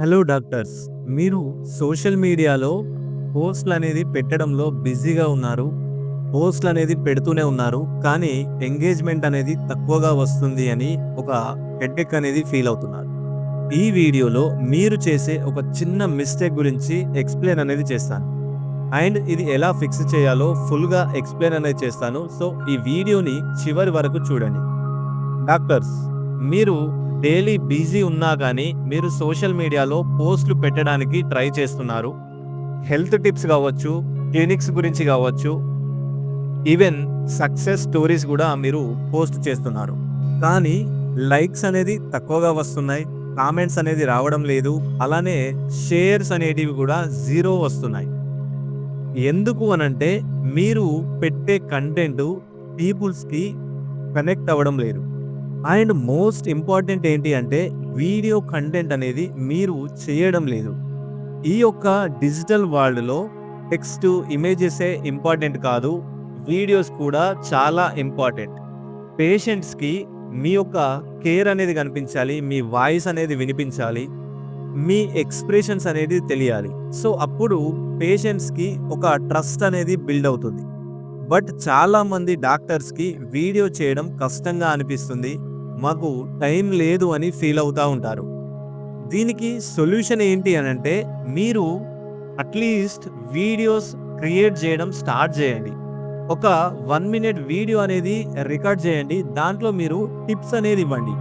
Hello doctors మీరు social మీడియాలో పోస్ట్లు అనేది పెట్టడంలో బిజీగా ఉన్నారు పోస్ట్లు అనేది పెడుతూనే ఉన్నారు కానీ ఎంగేజ్మెంట్ అనేది తక్కువగా వస్తుంది అని ఒక హెడ్ఎక్ అనేది ఫీల్ అవుతున్నారు. ఈ వీడియోలో మీరు చేసే ఒక చిన్న మిస్టేక్ గురించి ఎక్స్ప్లెయిన్ అనేది చేస్తాను. అండ్ ఇది ఎలా ఫిక్స్ చేయాలో ఫుల్గా ఎక్స్ప్లెయిన్ అనేది చేస్తాను. సో ఈ వీడియోని చివరి వరకు చూడండి. డాక్టర్స్ మీరు డైలీ బిజీ ఉన్నా కానీ మీరు సోషల్ మీడియాలో పోస్టులు పెట్టడానికి ట్రై చేస్తున్నారు. హెల్త్ టిప్స్ కావచ్చు క్లినిక్స్ గురించి కావచ్చు ఈవెన్ సక్సెస్ స్టోరీస్ కూడా మీరు పోస్ట్ చేస్తున్నారు. కానీ లైక్స్ అనేది తక్కువగా వస్తున్నాయి కామెంట్స్ అనేది రావడం లేదు అలానే షేర్స్ అనేటివి కూడా జీరో వస్తున్నాయి. ఎందుకు అనంటే మీరు పెట్టే కంటెంట్ పీపుల్స్కి కనెక్ట్ అవ్వడం లేదు. అండ్ మోస్ట్ ఇంపార్టెంట్ ఏంటి అంటే వీడియో కంటెంట్ అనేది మీరు చేయడం లేదు. ఈ యొక్క డిజిటల్ వరల్డ్లో టెక్స్ట్ ఇమేజెసే ఇంపార్టెంట్ కాదు వీడియోస్ కూడా చాలా ఇంపార్టెంట్. పేషెంట్స్కి మీ యొక్క కేర్ అనేది కనిపించాలి మీ వాయిస్ అనేది వినిపించాలి మీ ఎక్స్ప్రెషన్స్ అనేది తెలియాలి. సో అప్పుడు పేషెంట్స్కి ఒక ట్రస్ట్ అనేది బిల్డ్ అవుతుంది. బట్ చాలామంది డాక్టర్స్కి వీడియో చేయడం కష్టంగా అనిపిస్తుంది. మాకు టైం లేదు అని ఫీల్ అవుతూ ఉంటారు. దీనికి సొల్యూషన్ ఏంటి అని అంటే మీరు అట్లీస్ట్ వీడియోస్ క్రియేట్ చేయడం స్టార్ట్ చేయండి. ఒక వన్ మినిట్ వీడియో అనేది రికార్డ్ చేయండి దాంట్లో మీరు టిప్స్ అనేది ఇవ్వండి.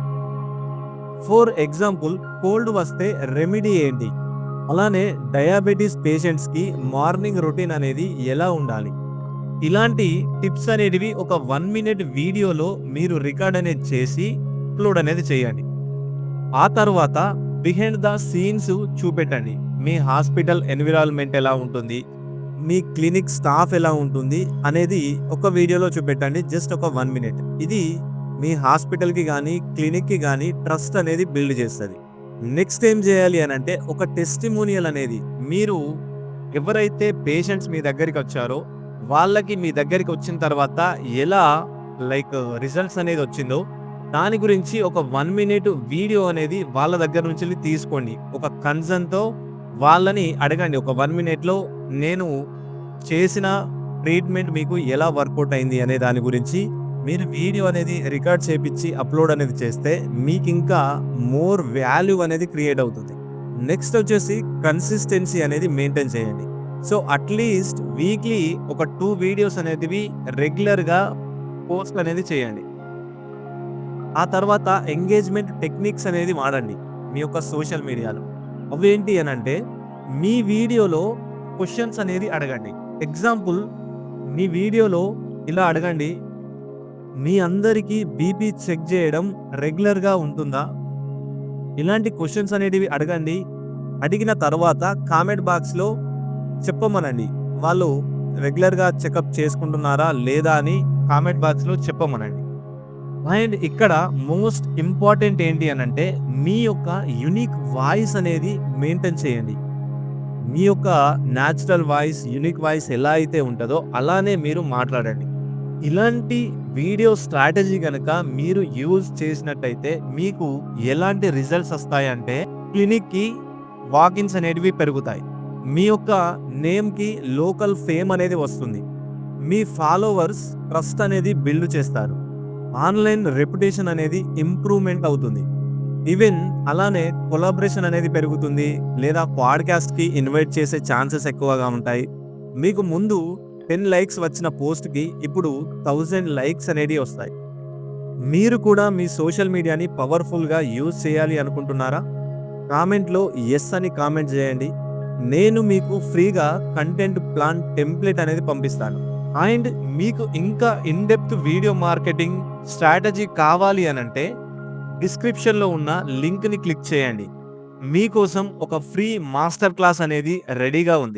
ఫర్ ఎగ్జాంపుల్ కోల్డ్ వస్తే రెమెడీ ఏంటి? అలానే డయాబెటీస్ పేషెంట్స్కి మార్నింగ్ రొటీన్ అనేది ఎలా ఉండాలి? ఇలాంటి టిప్స్ అనేటివి ఒక వన్ మినిట్ వీడియోలో మీరు రికార్డ్ అనేది చేసి అప్లోడ్ అనేది చేయండి. ఆ తర్వాత బిహైండ్ ద సీన్స్ చూపెట్టండి. మీ హాస్పిటల్ ఎన్విరాన్మెంట్ ఎలా ఉంటుంది? మీ క్లినిక్ స్టాఫ్ ఎలా ఉంటుంది? అనేది ఒక వీడియోలో చూపెట్టండి. జస్ట్ ఒక వన్ మినిట్. ఇది మీ హాస్పిటల్కి కానీ క్లినిక్కి కానీ ట్రస్ట్ అనేది బిల్డ్ చేస్తుంది. నెక్స్ట్ ఏం చేయాలి అని అంటే ఒక టెస్టిమోనియల్ అనేది మీరు ఎవరైతే పేషెంట్స్ మీ దగ్గరికి వచ్చారో వాళ్ళకి మీ దగ్గరికి వచ్చిన తర్వాత ఎలా లైక్ రిజల్ట్స్ అనేది వచ్చిందో దాని గురించి ఒక వన్ మినిట్ వీడియో అనేది వాళ్ళ దగ్గర నుంచి తీసుకోండి. ఒక కన్సర్న్తో వాళ్ళని అడగండి. ఒక వన్ మినిట్లో నేను చేసిన ట్రీట్మెంట్ మీకు ఎలా వర్కౌట్ అయింది అనే దాని గురించి మీరు వీడియో అనేది రికార్డ్ చేపించి అప్లోడ్ అనేది చేస్తే మీకు ఇంకా మోర్ వాల్యూ అనేది క్రియేట్ అవుతుంది. నెక్స్ట్ వచ్చేసి కన్సిస్టెన్సీ అనేది మెయింటైన్ చేయండి. సో అట్లీస్ట్ వీక్లీ ఒక టూ వీడియోస్ అనేటివి రెగ్యులర్గా పోస్ట్ అనేది చేయండి. ఆ తర్వాత ఎంగేజ్మెంట్ టెక్నిక్స్ అనేది వాడండి మీ యొక్క సోషల్ మీడియాలో. అవేంటి అని అంటే మీ వీడియోలో క్వశ్చన్స్ అనేది అడగండి. ఎగ్జాంపుల్ మీ వీడియోలో ఇలా అడగండి మీ అందరికీ బీపీ చెక్ చేయడం రెగ్యులర్గా ఉంటుందా? ఇలాంటి క్వశ్చన్స్ అనేటివి అడగండి. అడిగిన తర్వాత కామెంట్ బాక్స్లో చెప్పమనండి. వాళ్ళు రెగ్యులర్గా చెకప్ చేసుకుంటున్నారా లేదా అని కామెంట్ బాక్స్లో చెప్పమనండి. అండ్ ఇక్కడ మోస్ట్ ఇంపార్టెంట్ ఏంటి అని అంటే మీ యొక్క యునిక్ వాయిస్ అనేది మెయింటైన్ చేయండి. మీ యొక్క న్యాచురల్ వాయిస్ యునిక్ వాయిస్ ఎలా అయితే ఉంటుందో అలానే మీరు మాట్లాడండి. ఇలాంటి వీడియో స్ట్రాటజీ కనుక మీరు యూజ్ చేసినట్టయితే మీకు ఎలాంటి రిజల్ట్స్ వస్తాయంటే క్లినిక్కి వాకిన్స్ అనేటివి పెరుగుతాయి. మీ యొక్క నేమ్కి లోకల్ ఫేమ్ అనేది వస్తుంది. మీ ఫాలోవర్స్ ట్రస్ట్ అనేది బిల్డ్ చేస్తారు. ఆన్లైన్ రెప్యుటేషన్ అనేది ఇంప్రూవ్మెంట్ అవుతుంది. ఈవెన్ అలానే కొలాబరేషన్ అనేది పెరుగుతుంది లేదా పాడ్కాస్ట్కి ఇన్వైట్ చేసే ఛాన్సెస్ ఎక్కువగా ఉంటాయి. మీకు ముందు టెన్ లైక్స్ వచ్చిన పోస్ట్కి ఇప్పుడు థౌజండ్ లైక్స్ అనేవి వస్తాయి. మీరు కూడా మీ సోషల్ మీడియాని పవర్ఫుల్గా యూజ్ చేయాలి అనుకుంటున్నారా? కామెంట్లో ఎస్ అని కామెంట్ చేయండి. నేను మీకు ఫ్రీగా కంటెంట్ ప్లాన్ టెంప్లెట్ అనేది పంపిస్తాను. అండ్ మీకు ఇంకా ఇన్డెప్త్ వీడియో మార్కెటింగ్ స్ట్రాటజీ కావాలి అని అంటే డిస్క్రిప్షన్లో ఉన్న లింక్ని క్లిక్ చేయండి. మీకోసం ఒక ఫ్రీ మాస్టర్ క్లాస్ అనేది రెడీగా ఉంది.